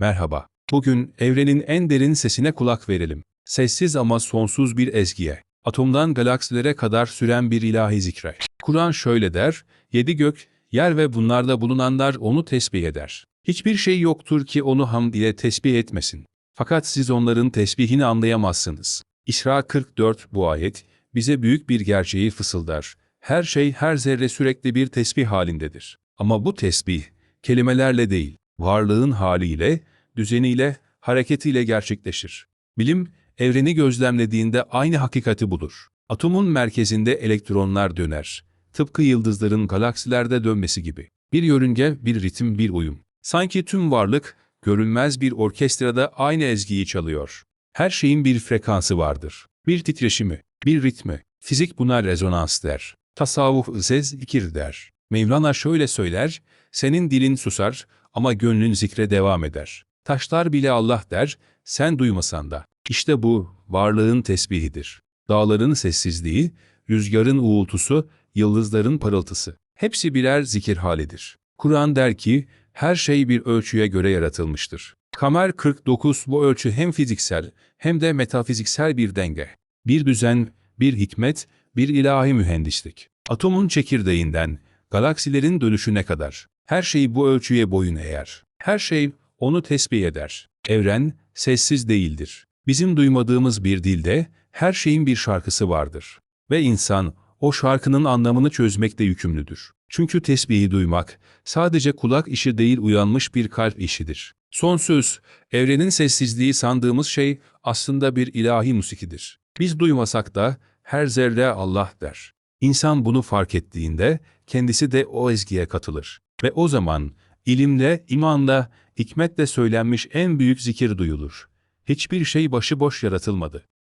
Merhaba. Bugün evrenin en derin sesine kulak verelim. Sessiz ama sonsuz bir ezgiye. Atomdan galaksilere kadar süren bir ilahi zikre. Kur'an şöyle der, yedi gök, yer ve bunlarda bulunanlar onu tesbih eder. Hiçbir şey yoktur ki onu hamd ile tesbih etmesin. Fakat siz onların tesbihini anlayamazsınız. İsra 44 bu ayet, bize büyük bir gerçeği fısıldar. Her şey her zerre sürekli bir tesbih halindedir. Ama bu tesbih, kelimelerle değil, varlığın haliyle, düzeniyle, hareketiyle gerçekleşir. Bilim, evreni gözlemlediğinde aynı hakikati bulur. Atomun merkezinde elektronlar döner. Tıpkı yıldızların galaksilerde dönmesi gibi. Bir yörünge, bir ritim, bir uyum. Sanki tüm varlık, görünmez bir orkestrada aynı ezgiyi çalıyor. Her şeyin bir frekansı vardır. Bir titreşimi, bir ritmi. Fizik buna rezonans der. Tasavvuf ise zikir der. Mevlana şöyle söyler, senin dilin susar ama gönlün zikre devam eder. Taşlar bile Allah der, sen duymasan da. İşte bu, varlığın tesbihidir. Dağların sessizliği, rüzgarın uğultusu, yıldızların parıltısı. Hepsi birer zikir halidir. Kur'an der ki, her şey bir ölçüye göre yaratılmıştır. Kamer 49 bu ölçü hem fiziksel hem de metafiziksel bir denge. Bir düzen, bir hikmet, bir ilahi mühendislik. Atomun çekirdeğinden, galaksilerin dönüşüne kadar. Her şey bu ölçüye boyun eğer. Her şey onu tesbih eder. Evren sessiz değildir. Bizim duymadığımız bir dilde her şeyin bir şarkısı vardır. Ve insan o şarkının anlamını çözmekle yükümlüdür. Çünkü tesbihi duymak sadece kulak işi değil uyanmış bir kalp işidir. Son söz, evrenin sessizliği sandığımız şey aslında bir ilahi musikidir. Biz duymasak da her zerre Allah der. İnsan bunu fark ettiğinde kendisi de o ezgiye katılır. Ve o zaman ilimle, imanla, hikmetle söylenmiş en büyük zikir duyulur. Hiçbir şey başıboş yaratılmadı.